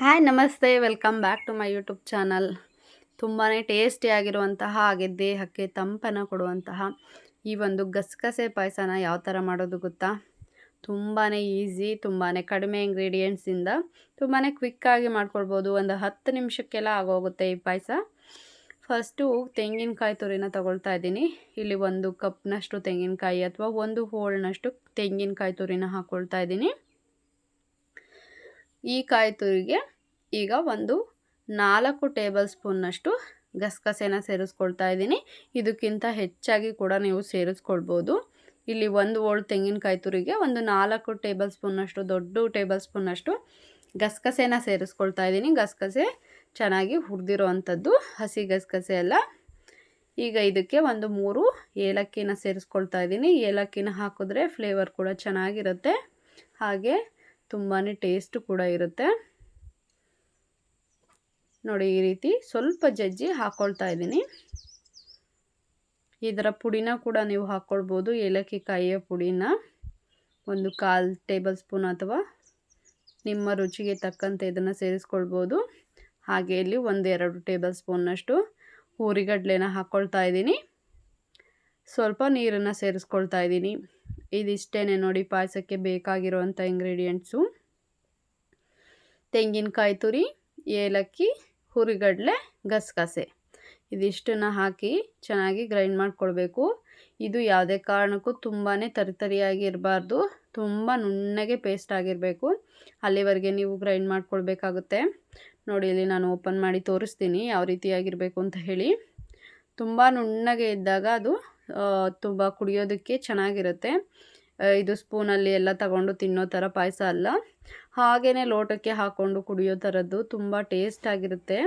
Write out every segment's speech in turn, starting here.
Hi ನಮಸ್ತೆ. Welcome back to my YouTube channel ತುಂಬಾ ಟೇಸ್ಟಿಯಾಗಿರುವಂತಹ ಹಾಗೆ ದೇಹಕ್ಕೆ ತಂಪನ್ನು ಕೊಡುವಂತಹ ಈ ಒಂದು ಗಸಗಸೆ ಪಾಯಸನ ಯಾವ ಥರ ಮಾಡೋದು ಗೊತ್ತಾ? ತುಂಬಾ ಈಸಿ ತುಂಬಾ ಕಡಿಮೆ ಇಂಗ್ರೀಡಿಯೆಂಟ್ಸಿಂದ ತುಂಬಾ ಕ್ವಿಕ್ಕಾಗಿ ಮಾಡ್ಕೊಳ್ಬೋದು. ಒಂದು ಹತ್ತು ನಿಮಿಷಕ್ಕೆಲ್ಲ ಆಗೋಗುತ್ತೆ ಈ ಪಾಯಸ. ಫಸ್ಟು ತೆಂಗಿನಕಾಯಿ ತುರಿನ ತಗೊಳ್ತಾ ಇದ್ದೀನಿ. ಇಲ್ಲಿ ಒಂದು ಕಪ್ನಷ್ಟು ತೆಂಗಿನಕಾಯಿ ಅಥವಾ ಒಂದು ಹೋಳ್ನಷ್ಟು ತೆಂಗಿನಕಾಯಿ ತುರಿನ ಹಾಕ್ಕೊಳ್ತಾ ಇದ್ದೀನಿ. ಈ ಕಾಯಿ ತುರಿಗೆ ಈಗ ಒಂದು ನಾಲ್ಕು ಟೇಬಲ್ ಸ್ಪೂನ್ನಷ್ಟು ಗಸಗಸೆನ ಸೇರಿಸ್ಕೊಳ್ತಾ ಇದ್ದೀನಿ. ಇದಕ್ಕಿಂತ ಹೆಚ್ಚಾಗಿ ಕೂಡ ನೀವು ಸೇರಿಸ್ಕೊಳ್ಬೋದು. ಇಲ್ಲಿ ಒಂದು ಓಲ್ಡ್ ತೆಂಗಿನಕಾಯಿ ತುರಿಗೆ, ಒಂದು ನಾಲ್ಕು ಟೇಬಲ್ ಸ್ಪೂನ್ನಷ್ಟು ದೊಡ್ಡ ಟೇಬಲ್ ಸ್ಪೂನ್ನಷ್ಟು ಗಸಗಸೆನ ಸೇರಿಸ್ಕೊಳ್ತಾ ಇದ್ದೀನಿ. ಗಸಗಸೆ ಚೆನ್ನಾಗಿ ಹುರಿದಿರೋ ಅಂಥದ್ದು ಹಸಿ ಗಸಗಸೆ ಎಲ್ಲ ಈಗ ಇದಕ್ಕೆ ಒಂದು ಮೂರು ಏಲಕ್ಕಿನ ಸೇರಿಸ್ಕೊಳ್ತಾ ಇದ್ದೀನಿ. ಏಲಕ್ಕಿನ ಹಾಕಿದ್ರೆ ಫ್ಲೇವರ್ ಕೂಡ ಚೆನ್ನಾಗಿರುತ್ತೆ. ಹಾಗೆ ತುಂಬಾ ಟೇಸ್ಟ್ ಕೂಡ ಇರುತ್ತೆ. ನೋಡಿ ಈ ರೀತಿ ಸ್ವಲ್ಪ ಜಜ್ಜಿ ಹಾಕ್ಕೊಳ್ತಾ ಇದ್ದೀನಿ. ಇದರ ಪುಡಿನ ಕೂಡ ನೀವು ಹಾಕ್ಕೊಳ್ಬೋದು ಏಲಕ್ಕಿ ಕಾಯಿಯ ಪುಡಿನ. ಒಂದು ಕಾಲು ಟೇಬಲ್ ಸ್ಪೂನ್ ಅಥವಾ ನಿಮ್ಮ ರುಚಿಗೆ ತಕ್ಕಂತೆ ಇದನ್ನು ಸೇರಿಸ್ಕೊಳ್ಬೋದು. ಹಾಗೆ ಇಲ್ಲಿ ಒಂದೆರಡು ಟೇಬಲ್ ಸ್ಪೂನ್ನಷ್ಟು ಊರಿಗಡ್ಲೆನ ಹಾಕ್ಕೊಳ್ತಾ ಇದ್ದೀನಿ. ಸ್ವಲ್ಪ ನೀರನ್ನು ಸೇರಿಸ್ಕೊಳ್ತಾ ಇದ್ದೀನಿ. ಇದಿಷ್ಟೇ ನೋಡಿ ಪಾಯಸಕ್ಕೆ ಬೇಕಾಗಿರುವಂಥ ಇಂಗ್ರೀಡಿಯೆಂಟ್ಸು ತೆಂಗಿನಕಾಯಿ ತುರಿ, ಏಲಕ್ಕಿ, ಹುರಿಗಡಲೆ, ಗಸಗಸೆ. ಇದಿಷ್ಟನ್ನು ಹಾಕಿ ಚೆನ್ನಾಗಿ ಗ್ರೈಂಡ್ ಮಾಡಿಕೊಳ್ಬೇಕು. ಇದು ಯಾವುದೇ ಕಾರಣಕ್ಕೂ ತುಂಬಾ ತರಿತರಿಯಾಗಿ ಇರಬಾರ್ದು. ತುಂಬ ನುಣ್ಣಗೆ ಪೇಸ್ಟ್ ಆಗಿರಬೇಕು. ಅಲ್ಲಿವರೆಗೆ ನೀವು ಗ್ರೈಂಡ್ ಮಾಡ್ಕೊಳ್ಬೇಕಾಗುತ್ತೆ. ನೋಡಿ, ಇಲ್ಲಿ ನಾನು ಓಪನ್ ಮಾಡಿ ತೋರಿಸ್ತೀನಿ ಯಾವ ರೀತಿಯಾಗಿರಬೇಕು ಅಂತ ಹೇಳಿ. ತುಂಬ ನುಣ್ಣಗೆ ಇದ್ದಾಗ ಅದು ತುಂಬ ಕುಡಿಯೋದಕ್ಕೆ ಚೆನ್ನಾಗಿರುತ್ತೆ. ಇದು ಸ್ಪೂನಲ್ಲಿ ಎಲ್ಲ ತಗೊಂಡು ತಿನ್ನೋ ಥರ ಪಾಯಸ ಅಲ್ಲ. ಹಾಗೆಯೇ ಲೋಟಕ್ಕೆ ಹಾಕ್ಕೊಂಡು ಕುಡಿಯೋ ಥರದ್ದು ತುಂಬ ಟೇಸ್ಟ್ ಆಗಿರುತ್ತೆ.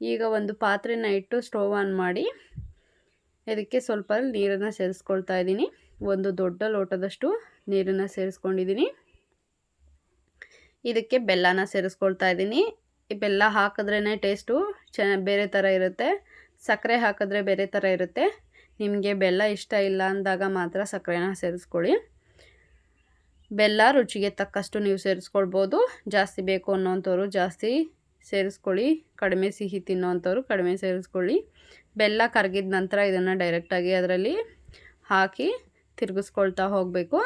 ಈಗ ಒಂದು ಪಾತ್ರೆನ ಇಟ್ಟು ಸ್ಟೋವ್ ಆನ್ ಮಾಡಿ ಇದಕ್ಕೆ ಸ್ವಲ್ಪ ನೀರನ್ನು ಸೇರಿಸ್ಕೊಳ್ತಾ ಇದ್ದೀನಿ. ಒಂದು ದೊಡ್ಡ ಲೋಟದಷ್ಟು ನೀರನ್ನು ಸೇರಿಸ್ಕೊಂಡಿದ್ದೀನಿ. ಇದಕ್ಕೆ ಬೆಲ್ಲನ ಸೇರಿಸ್ಕೊಳ್ತಾ ಇದ್ದೀನಿ. ಬೆಲ್ಲ ಹಾಕಿದ್ರೇ ಟೇಸ್ಟು ಚೆನ್ನ ಬೇರೆ ಥರ ಇರುತ್ತೆ. ಸಕ್ಕರೆ ಹಾಕಿದ್ರೆ ಬೇರೆ ಥರ ಇರುತ್ತೆ. ನಿಮಗೆ ಬೆಲ್ಲ ಇಷ್ಟ ಇಲ್ಲ ಅಂದಾಗ ಮಾತ್ರ ಸಕ್ಕರೆನ ಸೇರಿಸ್ಕೊಳ್ಳಿ. ಬೆಲ್ಲ ರುಚಿಗೆ ತಕ್ಕಷ್ಟು ನೀವು ಸೇರಿಸ್ಕೊಳ್ಬೋದು. ಜಾಸ್ತಿ ಬೇಕು ಅನ್ನೋವಂಥವ್ರು ಜಾಸ್ತಿ ಸೇರಿಸ್ಕೊಳ್ಳಿ. ಕಡಿಮೆ ಸಿಹಿ ತಿನ್ನೋವಂಥವ್ರು ಕಡಿಮೆ ಸೇರಿಸ್ಕೊಳ್ಳಿ. ಬೆಲ್ಲ ಕರಗಿದ ನಂತರ ಇದನ್ನು ಡೈರೆಕ್ಟಾಗಿ ಅದರಲ್ಲಿ ಹಾಕಿ ತಿರುಗಿಸ್ಕೊಳ್ತಾ ಹೋಗಬೇಕು.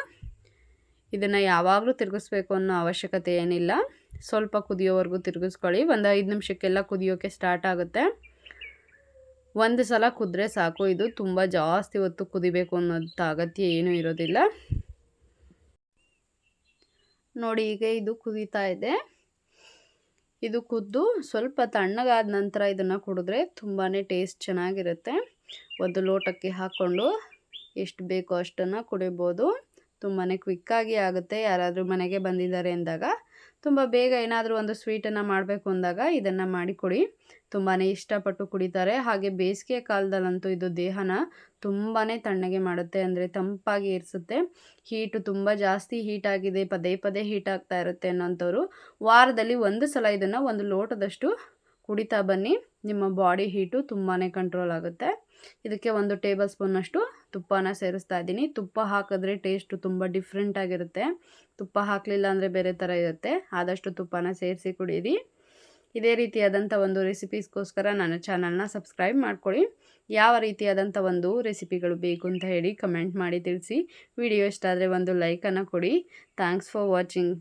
ಇದನ್ನು ಯಾವಾಗಲೂ ತಿರುಗಿಸ್ಬೇಕು ಅನ್ನೋ ಅವಶ್ಯಕತೆ ಏನಿಲ್ಲ. ಸ್ವಲ್ಪ ಕುದಿಯೋವರೆಗೂ ತಿರುಗಿಸ್ಕೊಳ್ಳಿ. ಒಂದು ಐದು ನಿಮಿಷಕ್ಕೆಲ್ಲ ಕುದಿಯೋಕ್ಕೆ ಸ್ಟಾರ್ಟ್ ಆಗುತ್ತೆ. ಒಂದು ಸಲ ಕುದ್ರೆ ಸಾಕು. ಇದು ತುಂಬ ಜಾಸ್ತಿ ಹೊತ್ತು ಕುದಿಬೇಕು ಅನ್ನೋಂಥ ಅಗತ್ಯ ಏನೂ ಇರೋದಿಲ್ಲ. ನೋಡಿ, ಈಗ ಇದು ಕುದೀತಾ ಇದೆ. ಇದು ಕುದ್ದು ಸ್ವಲ್ಪ ತಣ್ಣಗಾದ ನಂತರ ಇದನ್ನು ಕುಡಿದ್ರೆ ತುಂಬಾ ಟೇಸ್ಟ್ ಚೆನ್ನಾಗಿರುತ್ತೆ. ಒಂದು ಲೋಟಕ್ಕೆ ಹಾಕ್ಕೊಂಡು ಎಷ್ಟು ಬೇಕೋ ಅಷ್ಟನ್ನು ಕುಡಿಬೋದು. ತುಂಬಾ ಕ್ವಿಕ್ಕಾಗಿ ಆಗುತ್ತೆ. ಯಾರಾದರೂ ಮನೆಗೆ ಬಂದಿದ್ದಾರೆ ಅಂದಾಗ ತುಂಬ ಬೇಗ ಏನಾದರೂ ಒಂದು ಸ್ವೀಟನ್ನು ಮಾಡಬೇಕು ಅಂದಾಗ ಇದನ್ನು ಮಾಡಿಕೊಡಿ ತುಂಬಾ ಇಷ್ಟಪಟ್ಟು ಕುಡಿತಾರೆ. ಹಾಗೆ ಬೇಸಿಗೆ ಕಾಲದಲ್ಲಂತೂ ಇದು ದೇಹನ ತುಂಬಾ ತಣ್ಣಗೆ ಮಾಡುತ್ತೆ. ಅಂದರೆ ತಂಪಾಗಿ ಇರಿಸುತ್ತೆ ಹೀಟು ತುಂಬ ಜಾಸ್ತಿ ಹೀಟಾಗಿದೆ ಪದೇ ಪದೇ ಹೀಟ್ ಆಗ್ತಾ ಇರುತ್ತೆ ಅನ್ನೋಂಥವ್ರು ವಾರದಲ್ಲಿ ಒಂದು ಸಲ ಇದನ್ನು ಒಂದು ಲೋಟದಷ್ಟು ಕುಡಿತಾ ಬನ್ನಿ. ನಿಮ್ಮ ಬಾಡಿ ಹೀಟು ತುಂಬಾ ಕಂಟ್ರೋಲ್ ಆಗುತ್ತೆ. ಇದಕ್ಕೆ ಒಂದು ಟೇಬಲ್ ಸ್ಪೂನಷ್ಟು ತುಪ್ಪನ ಸೇರಿಸ್ತಾ ಇದ್ದೀನಿ. ತುಪ್ಪ ಹಾಕಿದ್ರೆ ಟೇಸ್ಟು ತುಂಬ ಡಿಫ್ರೆಂಟ್ ಆಗಿರುತ್ತೆ. ತುಪ್ಪ ಹಾಕಲಿಲ್ಲ ಅಂದರೆ ಬೇರೆ ಥರ ಇರುತ್ತೆ. ಆದಷ್ಟು ತುಪ್ಪನ ಸೇರಿಸಿ ಕುಡೀರಿ. ಇದೇ ರೀತಿಯಾದಂಥ ಒಂದು ರೆಸಿಪೀಸ್ಗೋಸ್ಕರ ನನ್ನ ಚಾನಲ್ನ ಸಬ್ಸ್ಕ್ರೈಬ್ ಮಾಡ್ಕೊಳ್ಳಿ. ಯಾವ ರೀತಿಯಾದಂಥ ಒಂದು ರೆಸಿಪಿಗಳು ಬೇಕು ಅಂತ ಹೇಳಿ ಕಮೆಂಟ್ ಮಾಡಿ ತಿಳಿಸಿ. ವಿಡಿಯೋ ಇಷ್ಟ ಆದರೆ ಒಂದು ಲೈಕನ್ನು ಕೊಡಿ. Thanks for watching